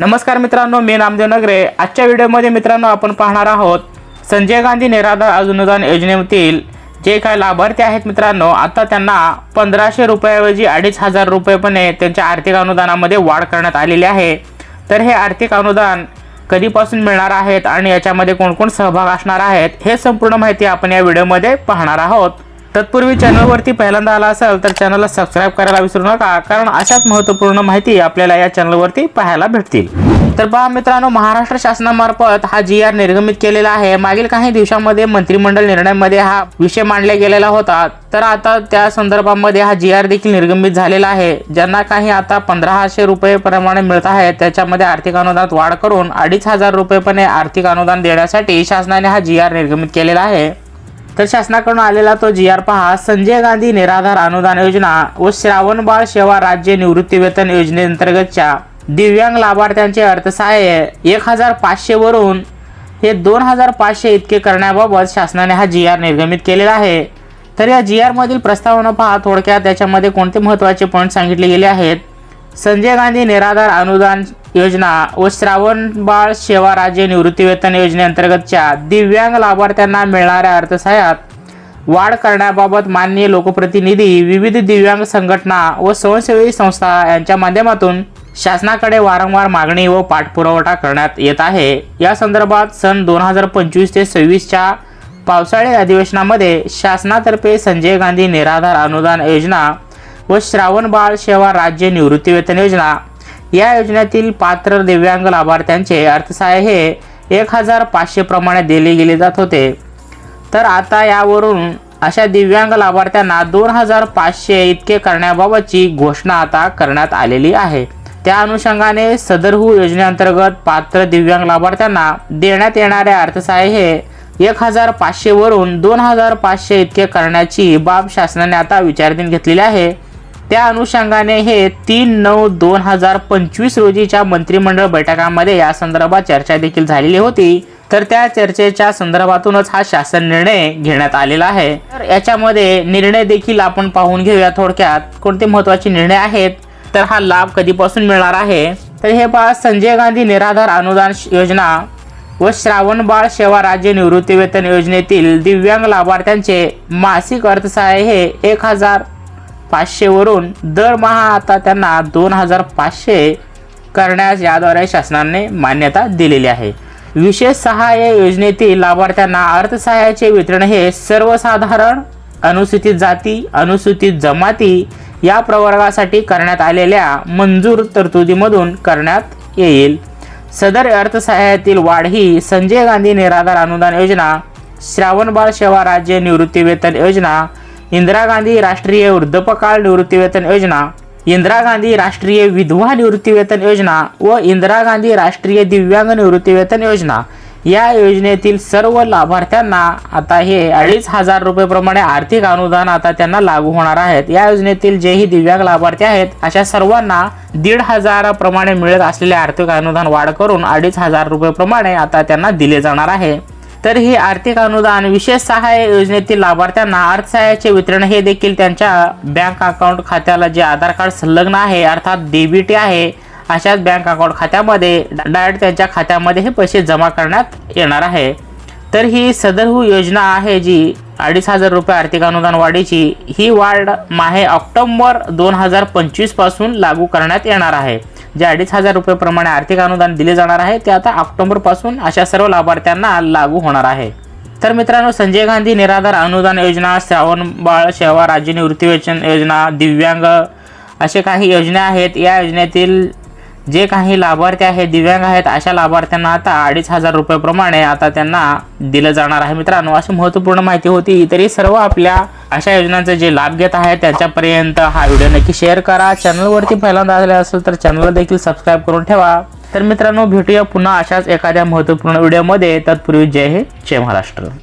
नमस्कार मित्रांनो मी नामदेव नगरे. आजच्या व्हिडिओमध्ये मित्रांनो आपण पाहणार आहोत संजय गांधी निराधार अनुदान योजनेतील जे काही लाभार्थी आहेत मित्रांनो आता त्यांना पंधराशे रुपयाऐवजी अडीच हजार रुपयेपणे त्यांच्या आर्थिक अनुदानामध्ये वाढ करण्यात आलेली आहे. तर हे आर्थिक अनुदान कधीपासून मिळणार आहेत आणि याच्यामध्ये कोणकोण सहभाग असणार आहेत हे संपूर्ण माहिती आपण या व्हिडिओमध्ये पाहणार आहोत. तत्पूर्वी चॅनलवरती पहिल्यांदा आला असेल तर चॅनलला सबस्क्राईब करायला विसरू नका कारण अशाच महत्त्वपूर्ण माहिती आपल्याला या चॅनलवरती पाहायला भेटतील. तर पहा मित्रांनो महाराष्ट्र शासनामार्फत हा जी आर निर्गमित केलेला आहे. मागील काही दिवसांमध्ये मंत्रिमंडळ निर्णयामध्ये हा विषय मांडला गेलेला होता. तर आता त्या संदर्भामध्ये हा जी आर देखील निर्गमित झालेला आहे. ज्यांना काही आता पंधराशे रुपये प्रमाणे मिळत आहे त्याच्यामध्ये आर्थिक अनुदानात वाढ करून अडीच हजार रुपयेपणे आर्थिक अनुदान देण्यासाठी शासनाने हा जी आर निर्गमित केलेला आहे. तर शासनाकडून आलेला तो जी आर पहा संजय गांधी निराधार अनुदान योजना व श्रावणबाळ सेवा राज्य निवृत्तीवेतन योजनेअंतर्गतच्या दिव्यांग लाभार्थ्यांचे अर्थसहाय्य एक हजार पाचशे वरून हे दोन हजार पाचशे इतके करण्याबाबत शासनाने हा जी आर निर्गमित केलेला आहे. तर या जी आरमधील प्रस्तावना पहा थोडक्यात त्याच्यामध्ये कोणते महत्त्वाचे पॉईंट सांगितले गेले आहेत? संजय गांधी निराधार अनुदान योजना. व श्रावण बाळ सेवा राज्य निवृत्तीवेतन योजनेअंतर्गतच्या दिव्यांग लाभार्थ्यांना मिळणाऱ्या अर्थसहाय्यात वाढ करण्याबाबत माननीय लोकप्रतिनिधी विविध दिव्यांग संघटना व स्वयंसेवी संस्था यांच्या माध्यमातून शासनाकडे वारंवार मागणी व पाठपुरवठा करण्यात येत आहे. या संदर्भात सन दोन हजार पंचवीस ते सव्वीसच्या पावसाळी अधिवेशनामध्ये शासनातर्फे संजय गांधी निराधार अनुदान योजना व श्रावण बाळ सेवा राज्य निवृत्तीवेतन योजना या योजनेतील पात्र दिव्यांग लाभार्थ्यांचे अर्थसहाय्य हे एक हजार पाचशे प्रमाणे दिले गेले जात होते. तर आता यावरून अशा दिव्यांग लाभार्थ्यांना दोन हजार पाचशे इतके करण्याबाबतची घोषणा आता करण्यात आलेली आहे. त्या अनुषंगाने सदरहू योजनेअंतर्गत पात्र दिव्यांग लाभार्थ्यांना देण्यात येणारे अर्थसहाय्य हे एक हजार पाचशे वरून दोन हजार पाचशे इतके करण्याची बाब शासनाने आता विचाराधीन घेतलेली आहे. त्या अनुषंगाने हे तीन नऊ दोन हजार पंचवीस रोजीच्या मंत्रिमंडळ बैठकामध्ये या संदर्भात चर्चा देखील झालेली होती. तर त्या चर्चेच्या संदर्भातूनच हा शासन निर्णय घेण्यात आलेला आहे. तर याच्यामध्ये निर्णय देखील आपण पाहून घेऊया थोडक्यात. कोणते महत्त्वाचे निर्णय आहेत? तर हा लाभ कधीपासून मिळणार आहे? तर हे पहा संजय गांधी निराधार अनुदान योजना व श्रावण बाळ सेवा राज्य निवृत्तीवेतन योजनेतील दिव्यांग लाभार्थ्यांचे मासिक अर्थसहाय्य हे एक हजार पाचशेवरून दरमहा आता त्यांना दोन हजार पाचशे करण्यास याद्वारे शासनाने मान्यता दिलेली आहे. विशेष सहाय्य योजनेतील लाभार्थ्यांना अर्थसहाय्याचे वितरण हे सर्वसाधारण अनुसूचित जाती अनुसूचित जमाती या प्रवर्गासाठी करण्यात आलेल्या मंजूर तरतुदीमधून करण्यात येईल. सदर अर्थसहाय्यातील वाढ ही संजय गांधी निराधार अनुदान योजना श्रावणबाळ सेवा राज्य निवृत्तीवेतन योजना इंदिरा गांधी राष्ट्रीय वृद्धपकाळ निवृत्तीवेतन योजना इंदिरा गांधी राष्ट्रीय विधवा निवृत्तीवेतन योजना व इंदिरा गांधी राष्ट्रीय दिव्यांग निवृत्तीवेतन योजना या योजनेतील सर्व लाभार्थ्यांना आता हे अडीच हजार रुपयेप्रमाणे आर्थिक अनुदान आता त्यांना लागू होणार आहेत. या योजनेतील जेही दिव्यांग लाभार्थी आहेत अशा सर्वांना दीड हजाराप्रमाणे मिळत असलेले आर्थिक अनुदान वाढ करून अडीच हजार रुपयेप्रमाणे आता त्यांना दिले जाणार आहे. तर ही आर्थिक अनुदान विशेष सहाय्य योजनेतील लाभार्थ्यांना अर्थसहाय्याचे वितरण हे देखील त्यांच्या बँक अकाउंट खात्याला जे आधार कार्ड संलग्न आहे अर्थात डेबिटी आहे अशाच बँक अकाउंट खात्यामध्ये डायरेक्ट त्यांच्या खात्यामध्ये हे पैसे जमा करण्यात येणार आहे. तर ही सदरहू हो योजना आहे जी अडीच हजार रुपये आर्थिक अनुदान वाढीची ही वाढ माहे ऑक्टोबर दोन हजार पंचवीसपासून लागू करण्यात येणार आहे. जे अडीच हजार रुपयेप्रमाणे आर्थिक अनुदान दिले जाणार आहे ते आता ऑक्टोबरपासून अशा सर्व लाभार्थ्यांना लागू होणार आहे. तर मित्रांनो संजय गांधी निराधार अनुदान योजना श्रावण बाळ सेवा राज्य निवृत्ती वेतन योजना दिव्यांग असे काही योजना आहेत. या योजनेतील जे काही लाभार्थी आहेत दिव्यांग आहेत अशा लाभार्थ्यांना आता अडीच हजार रुपयेप्रमाणे आता त्यांना दिलं जाणार आहे. मित्रांनो अशी महत्त्वपूर्ण माहिती होती. तरी सर्व आपल्या अशा योजनांचे जे लाभ घेत आहेत त्यांच्यापर्यंत हा व्हिडिओ नक्की शेअर करा. चॅनलवरती पहिल्यांदा आले असेल तर चॅनलला देखील सबस्क्राईब करून ठेवा. तर मित्रांनो भेटूया पुन्हा अशाच एखाद्या महत्त्वपूर्ण व्हिडिओमध्ये. तत्पूर्वी जय हे जय महाराष्ट्र.